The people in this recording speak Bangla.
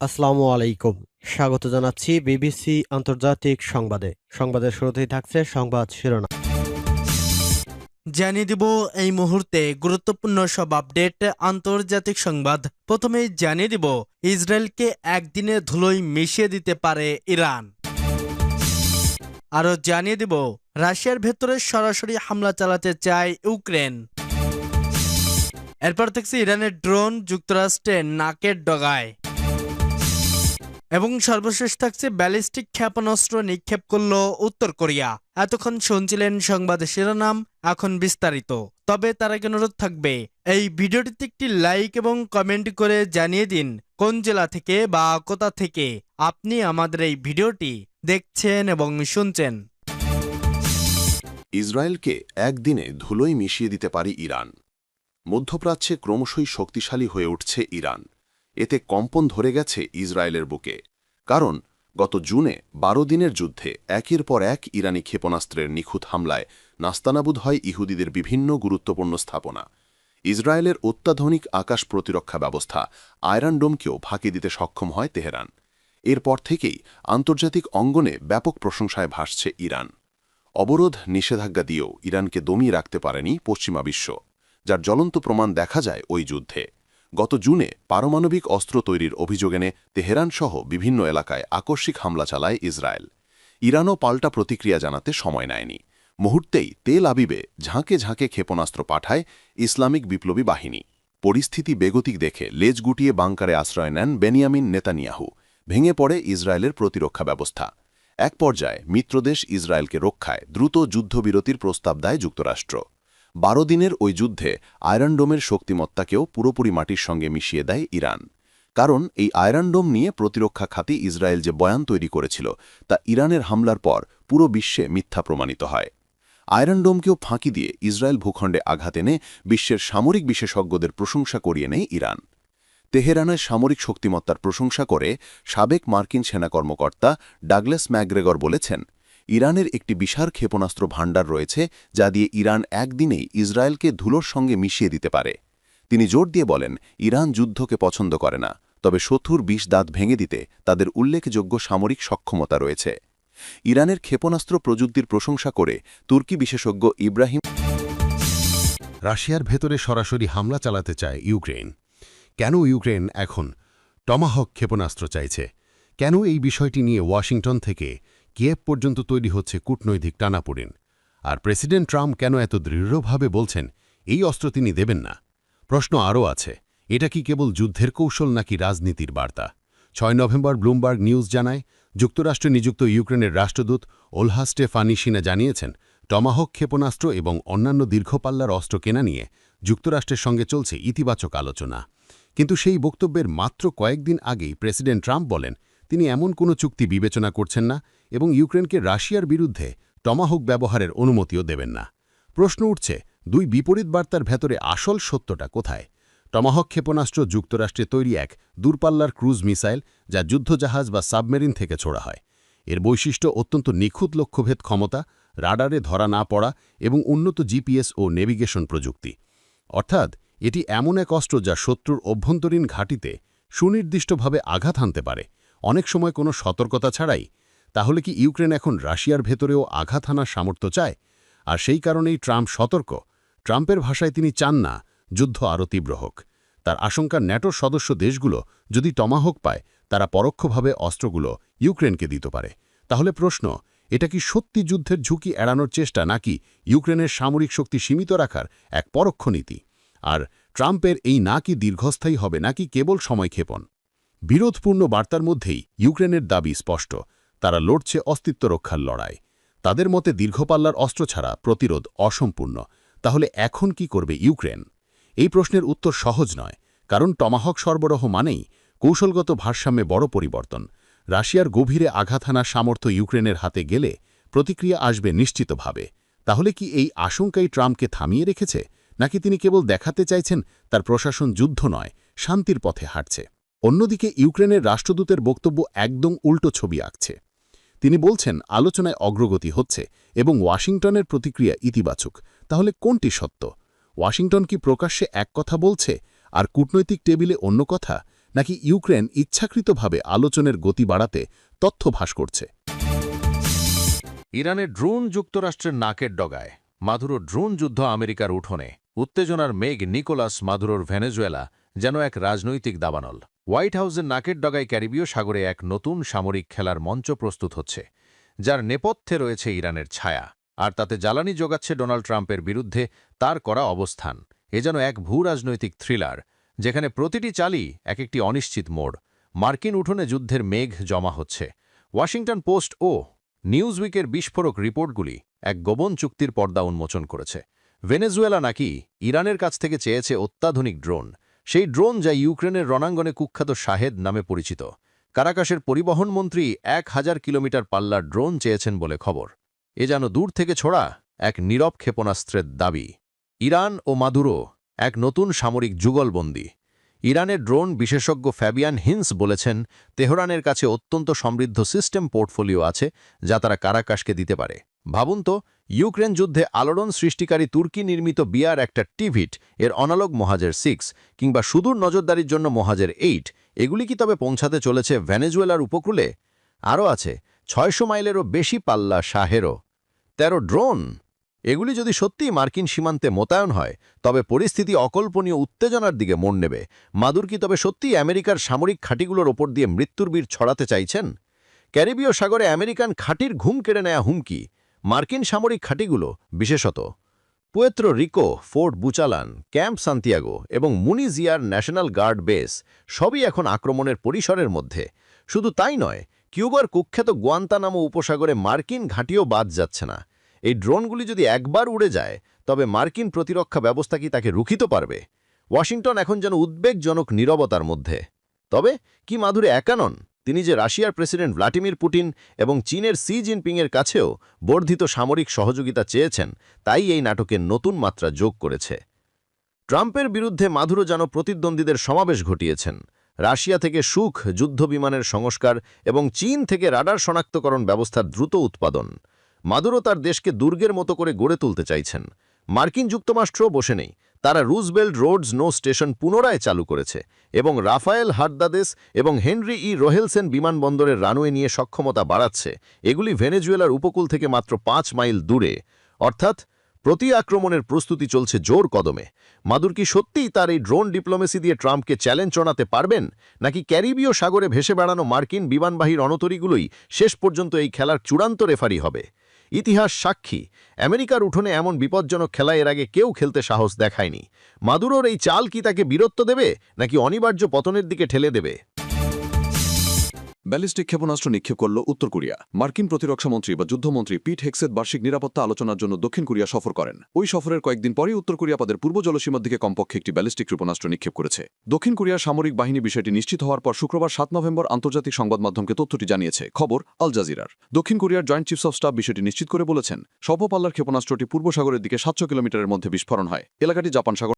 আসসালামু আলাইকুম। স্বাগত জানাচ্ছি বিবিসি আন্তর্জাতিক সংবাদে। সংবাদের শুরুতেই থাকছে সংবাদ শিরোনাম। জানিয়ে দিব এই মুহূর্তে গুরুত্বপূর্ণ সব আপডেট আন্তর্জাতিক সংবাদ। প্রথমে জানিয়ে দিব, ইসরায়েলকে একদিনে ধুলোয় মিশিয়ে দিতে পারে ইরান। আরও জানিয়ে দিব, রাশিয়ার ভেতরে সরাসরি হামলা চালাতে চায় ইউক্রেন। এরপর দেখছি ইরানের ড্রোন যুক্তরাষ্ট্রের নাকের ডগায়। এবং সর্বশেষ থাকছে ব্যালিস্টিক ক্ষেপণাস্ত্র নিক্ষেপ করল উত্তর কোরিয়া। এতক্ষণ শুনছিলেন সংবাদ শিরোনাম, এখন বিস্তারিত। তবে তার আগে অনুরোধ থাকবে, এই ভিডিওটিতে একটি লাইক এবং কমেন্ট করে জানিয়ে দিন কোন জেলা থেকে বা কোথা থেকে আপনি আমাদের এই ভিডিওটি দেখছেন এবং শুনছেন। ইসরায়েলকে একদিনে ধুলোয় মিশিয়ে দিতে পারে ইরান। মধ্যপ্রাচ্যে ক্রমশই শক্তিশালী হয়ে উঠছে ইরান। এতে কম্পন ধরে গেছে ইসরায়েলের বুকে। কারণ, গত জুনে বারো দিনের যুদ্ধে একের পর এক ইরানি ক্ষেপণাস্ত্রের নিখুঁত হামলায় নাস্তানাবুদ হয় ইহুদিদের বিভিন্ন গুরুত্বপূর্ণ স্থাপনা। ইসরায়েলের অত্যাধুনিক আকাশ প্রতিরক্ষা ব্যবস্থা আয়রন ডোমকেও ফাঁকি দিতে সক্ষম হয় তেহরান। এরপর থেকেই আন্তর্জাতিক অঙ্গনে ব্যাপক প্রশংসায় ভাসছে ইরান। অবরোধ নিষেধাজ্ঞা দিয়েও ইরানকে দমিয়ে রাখতে পারেনি পশ্চিমা বিশ্ব, যার জ্বলন্ত প্রমাণ দেখা যায় ওই যুদ্ধে। গত জুনে পারমাণবিক অস্ত্র তৈরির অভিযোগ এনে তেহরানসহ বিভিন্ন এলাকায় আকস্মিক হামলা চালায় ইসরায়েল। ইরানও পাল্টা প্রতিক্রিয়া জানাতে সময় নেয়নি। মুহূর্তেই তেল আবিবে ঝাঁকে ঝাঁকে ক্ষেপণাস্ত্র পাঠায় ইসলামিক বিপ্লবী বাহিনী। পরিস্থিতি বেগতিক দেখে লেজ গুটিয়ে বাংকারে আশ্রয় নেন বেনিয়ামিন নেতানিয়াহু। ভেঙে পড়ে ইসরায়েলের প্রতিরক্ষা ব্যবস্থা। এক পর্যায়ে মিত্রদেশ ইসরায়েলকে রক্ষায় দ্রুত যুদ্ধবিরতির প্রস্তাব দেয় যুক্তরাষ্ট্র। বারো দিনের ওই যুদ্ধে আয়রনডোমের শক্তিমত্তাকেও পুরোপুরি মাটির সঙ্গে মিশিয়ে দেয় ইরান। কারণ এই আয়রনডোম নিয়ে প্রতিরক্ষা খাতে ইসরায়েল যে বয়ান তৈরি করেছিল, তা ইরানের হামলার পর পুরো বিশ্বে মিথ্যা প্রমাণিত হয়। আয়রনডোমকেও ফাঁকি দিয়ে ইসরায়েল ভূখণ্ডে আঘাত এনে বিশ্বের সামরিক বিশেষজ্ঞদের প্রশংসা করিয়ে নেয় ইরান। তেহরানের সামরিক শক্তিমত্তার প্রশংসা করে সাবেক মার্কিন সেনা কর্মকর্তা ডাগলাস ম্যাগ্রেগর বলেছেন ইরানের একটি বিশাল ক্ষেপণাস্ত্র ভাণ্ডার রয়েছে যা দিয়ে ইরান একদিনেই ইসরায়েলকে ধুলোর সঙ্গে মিশিয়ে দিতে পারে। তিনি জোর দিয়ে বলেন, ইরান যুদ্ধকে পছন্দ করে না, তবে শত্রুর বিষ দাঁত ভেঙে দিতে তাদের উল্লেখযোগ্য সামরিক সক্ষমতা রয়েছে। ইরানের ক্ষেপণাস্ত্র প্রযুক্তির প্রশংসা করে তুর্কি বিশেষজ্ঞ ইব্রাহিম রাশিয়ার ভেতরে সরাসরি হামলা চালাতে চায় ইউক্রেন। কেন ইউক্রেন এখন টমাহক ক্ষেপণাস্ত্র চাইছে? কেন এই বিষয়টি নিয়ে ওয়াশিংটন থেকে কিয়েভ পর্যন্ত তৈরি হচ্ছে কূটনৈতিক টানাপোড়েন। আর প্রেসিডেন্ট ট্রাম্প কেন এত দৃঢ়ভাবে বলছেন, এই অস্ত্র তিনি দেবেন না? প্রশ্ন আরও আছে, এটা কি কেবল যুদ্ধের কৌশল নাকি রাজনীতির বার্তা? ছয় নভেম্বর ব্লুমবার্গ নিউজ জানায়, যুক্তরাষ্ট্রে নিযুক্ত ইউক্রেনের রাষ্ট্রদূত ওলহা স্টেফানিসিনা জানিয়েছেন, টমাহক ক্ষেপণাস্ত্র এবং অন্যান্য দীর্ঘপাল্লার অস্ত্র কেনা নিয়ে যুক্তরাষ্ট্রের সঙ্গে চলছে ইতিবাচক আলোচনা। কিন্তু সেই বক্তব্যের মাত্র কয়েকদিন আগেই প্রেসিডেন্ট ট্রাম্প বলেন তিনি এমন কোনো চুক্তি বিবেচনা করছেন না এবং ইউক্রেনকে রাশিয়ার বিরুদ্ধে টমাহক ব্যবহারের অনুমতিও দেবেন না। প্রশ্ন উঠছে, দুই বিপরীত বার্তার ভেতরে আসল সত্যটা কোথায়? টমাহক ক্ষেপণাস্ত্র যুক্তরাষ্ট্রে তৈরি এক দূরপাল্লার ক্রুজ মিসাইল যা যুদ্ধজাহাজ বা সাবমেরিন থেকে ছোড়া হয়। এর বৈশিষ্ট্য অত্যন্ত নিখুঁত লক্ষ্যভেদ ক্ষমতা, রাডারে ধরা না পড়া এবং উন্নত জিপিএস ও নেভিগেশন প্রযুক্তি। অর্থাৎ, এটি এমন এক অস্ত্র যা শত্রুর অভ্যন্তরীণ ঘাঁটিতে সুনির্দিষ্টভাবে আঘাত হানতে পারে। অনেক সময় কোনো সতর্কতা ছাড়াই, তাহলে কি ইউক্রেন এখন রাশিয়ার ভেতরেও আঘাত হানার সামর্থ্য চায়? আর সেই কারণেই ট্রাম্প সতর্ক। ট্রাম্পের ভাষায় তিনি চান না, যুদ্ধ আরও তীব্র হোক। তার আশঙ্কা ন্যাটোর সদস্য দেশগুলো যদি টমাহক পায়, তারা পরোক্ষভাবে অস্ত্রগুলো ইউক্রেনকে দিতে পারে। তাহলে প্রশ্ন, এটা কি সত্যি যুদ্ধের ঝুঁকি এড়ানোর চেষ্টা নাকি ইউক্রেনের সামরিক শক্তি সীমিত রাখার এক পরোক্ষ নীতি? আর ট্রাম্পের এই না কি দীর্ঘস্থায়ী হবে নাকি কেবল সময়ক্ষেপণ বিরোধপূর্ণ বার্তার মধ্যেই ইউক্রেনের দাবি স্পষ্ট। তারা লড়ছে অস্তিত্ব রক্ষার লড়াই। তাদের মতে দীর্ঘপাল্লার অস্ত্র ছাড়া প্রতিরোধ অসম্পূর্ণ। তাহলে এখন কি করবে ইউক্রেন? এই প্রশ্নের উত্তর সহজ নয়, কারণ টমাহক সরবরাহ মানেই কৌশলগত ভারসাম্যে বড় পরিবর্তন। রাশিয়ার গভীরে আঘাত হানার সামর্থ্য ইউক্রেনের হাতে গেলে প্রতিক্রিয়া আসবে নিশ্চিতভাবে। তাহলে কি এই আশঙ্কাই ট্রাম্পকে থামিয়ে রেখেছে? নাকি তিনি কেবল দেখাতে চাইছেন তার প্রশাসন যুদ্ধ নয়, শান্তির পথে হাঁটছে? অন্যদিকে ইউক্রেনের রাষ্ট্রদূতের বক্তব্য একদম উল্টো ছবি আঁকছে। তিনি বলছেন, আলোচনায় অগ্রগতি হচ্ছে এবং ওয়াশিংটনের প্রতিক্রিয়া ইতিবাচক। তাহলে কোনটি সত্য? ওয়াশিংটন কি প্রকাশ্যে এক কথা বলছে আর কূটনৈতিক টেবিলে অন্য কথা, নাকি ইউক্রেন ইচ্ছাকৃতভাবে আলোচনার গতি বাড়াতে তথ্য ভাস করছে? ইরানের ড্রোন যুক্তরাষ্ট্রের নাকের ডগায়। মাদুরো ড্রোন যুদ্ধ আমেরিকার উঠোনে। উত্তেজনার মেঘ নিকোলাস মাদুরোর ভেনেজুয়েলা যেন এক রাজনৈতিক দাবানল। হোয়াইট হাউসের নাকের ডগায় ক্যারিবীয় সাগরে এক নতুন সামরিক খেলার মঞ্চ প্রস্তুত হচ্ছে, যার নেপথ্যে রয়েছে ইরানের ছায়া, আর তাতে জ্বালানি যোগাচ্ছে ডোনাল্ড ট্রাম্পের বিরুদ্ধে তার করা অবস্থান। এ যেন এক ভূ রাজনৈতিক থ্রিলার, যেখানে প্রতিটি চালই এক একটি অনিশ্চিত মোড়। মার্কিন উঠোনে যুদ্ধের মেঘ জমা হচ্ছে। ওয়াশিংটন পোস্ট ও নিউজউইকের বিস্ফোরক রিপোর্টগুলি এক গোপন চুক্তির পর্দা উন্মোচন করেছে। ভেনেজুয়েলা নাকি ইরানের কাছ থেকে চেয়েছে অত্যাধুনিক ড্রোন সেই ড্রোন যা ইউক্রেনের রণাঙ্গনে কুখ্যাত শাহেদ নামে পরিচিত। কারাকাশের পরিবহন মন্ত্রী এক হাজার কিলোমিটার পাল্লার ড্রোন চেয়েছেন বলে খবর। এ যেন দূর থেকে ছোড়া এক নীরব ক্ষেপণাস্ত্রের দাবি। ইরান ও মাদুরো এক নতুন সামরিক যুগলবন্দী। ইরানের ড্রোন বিশেষজ্ঞ ফ্যাবিয়ান হিন্স বলেছেন, তেহরানের কাছে অত্যন্ত সমৃদ্ধ সিস্টেম পোর্টফোলিও আছে যা তারা কারাকাশকে দিতে পারে। ভাবুন তো ইউক্রেন যুদ্ধে আলোড়ন সৃষ্টিকারী তুর্কি নির্মিত বিয়ার একটা টিভিট, এর অনালগ মহাজের সিক্স, কিংবা সুদূর নজরদারির জন্য মহাজের এইট, এগুলি কি তবে পৌঁছাতে চলেছে ভেনেজুয়েলার উপকূলে? আরও আছে, ছয়শো মাইলেরও বেশি পাল্লা শাহেরও। তেরো ড্রোন? এগুলি যদি সত্যিই মার্কিন সীমান্তে মোতায়েন হয়, তবে পরিস্থিতি অকল্পনীয় উত্তেজনার দিকে মোড় নেবে। মাদুর কি তবে সত্যিই আমেরিকার সামরিক খাঁটিগুলোর ওপর দিয়ে মৃত্যুর বীর ছড়াতে চাইছেন? ক্যারিবীয় সাগরে আমেরিকান খাঁটির ঘুম কেড়ে নেয়া হুমকি। মার্কিন সামরিক খাঁটিগুলো, বিশেষত পুয়েত্রো Rico, Fort Buchanan, camp Santiago এবং মুনিজিয়ার ন্যাশনাল গার্ড বেস সবই এখন আক্রমণের পরিসরের মধ্যে। শুধু তাই নয়, কিউবার কুখ্যাত গুয়ান্তানামো উপসাগরে মার্কিন ঘাঁটিও বাদ যাচ্ছে না। এই ড্রোনগুলি যদি একবার উড়ে যায়, তবে মার্কিন প্রতিরক্ষা ব্যবস্থা কি তাকে রুখিত পারবে? ওয়াশিংটন এখন যেন উদ্বেগজনক নীরবতার মধ্যে। তবে, কি মাধুরে একা নন তিনি যে রাশিয়ার প্রেসিডেন্ট ভ্লাদিমির পুটিন এবং চীনের সি জিনপিংয়ের কাছেও বর্ধিত সামরিক সহযোগিতা চেয়েছেন, তাই এই নাটকের নতুন মাত্রা যোগ করেছে। ট্রাম্পের বিরুদ্ধে মাধুরো যেন প্রতিদ্বন্দ্বীদের সমাবেশ ঘটিয়েছেন। রাশিয়া থেকে সুখ, যুদ্ধবিমানের সংস্কার এবং চীন থেকে রাডার শনাক্তকরণ ব্যবস্থার দ্রুত উৎপাদন। মাদুরো তার দেশকে দুর্গের মতো করে গড়ে তুলতে চাইছেন। মার্কিন যুক্তরাষ্ট্র বসে নেই। তারা রুজবেল্ট রোডস নো স্টেশন পুনরায় চালু করেছে এবং রাফায়েল হার্দাদেস এবং হেনরি ই রোহেলসেন বিমানবন্দরের রানওয়ে নিয়ে সক্ষমতা বাড়াচ্ছে। এগুলি ভেনেজুয়েলার উপকূল থেকে মাত্র পাঁচ মাইল দূরে। অর্থাৎ প্রতি আক্রমণের প্রস্তুতি চলছে জোর কদমে। মাদুর কি সত্যিই তার এই ড্রোন ডিপ্লোমেসি দিয়ে ট্রাম্পকে চ্যালেঞ্জ জানাতে পারবেন? নাকি ক্যারিবীয় সাগরে ভেসে বেড়ানো মার্কিন বিমানবাহীর রণতরীগুলোই শেষ পর্যন্ত এই খেলার চূড়ান্ত রেফারি হবে? ইতিহাস সাক্ষী। আমেরিকার উঠোনে এমন বিপজ্জনক খেলায় এর আগে কেউ খেলতে সাহস দেখায়নি। মাদুরোর এই চাল কি তাকে বীরত্ব দেবে, নাকি অনিবার্য পতনের দিকে ঠেলে দেবে? ব্যালিস্টিক ক্ষেপণাস্ত্র নিক্ষেপ করল উত্তর কোরিয়া। মার্কিন প্রতিরক্ষামন্ত্রী বা যুদ্ধমন্ত্রী পিট হেক্সেট বার্ষিক নিরাপত্তা আলোচনার জন্য দক্ষিণ কোরিয়া সফর করেন। ওই সফরের কয়েকদিন পরেই উত্তর কোরিয়া তাদের পূর্ব জলসীমার দিকে কমপক্ষে একটি ব্যালিস্টিক ক্ষেপণাস্ত্র নিক্ষেপ করেছে। দক্ষিণ কোরিয়ার সামরিক বাহিনী বিষয়টি নিশ্চিত হওয়ার পর শুক্রবার সাত নভেম্বর আন্তর্জাতিক সংবাদ মাধ্যমকে তথ্যটি জানিয়েছে। খবর, আল জাজিরার। দক্ষিণ কোরিয়ার জয়েন্ট চিফস অফ স্টাফ বিষয়টি নিশ্চিত করে বলেছেন স্বল্প পাল্লার ক্ষেপণাস্ত্রটি পূর্ব সাগরের দিকে সাতশো কিলোমিটারের মধ্যে বিস্ফোরণ হয়। এলাকাটি জাপান সাগর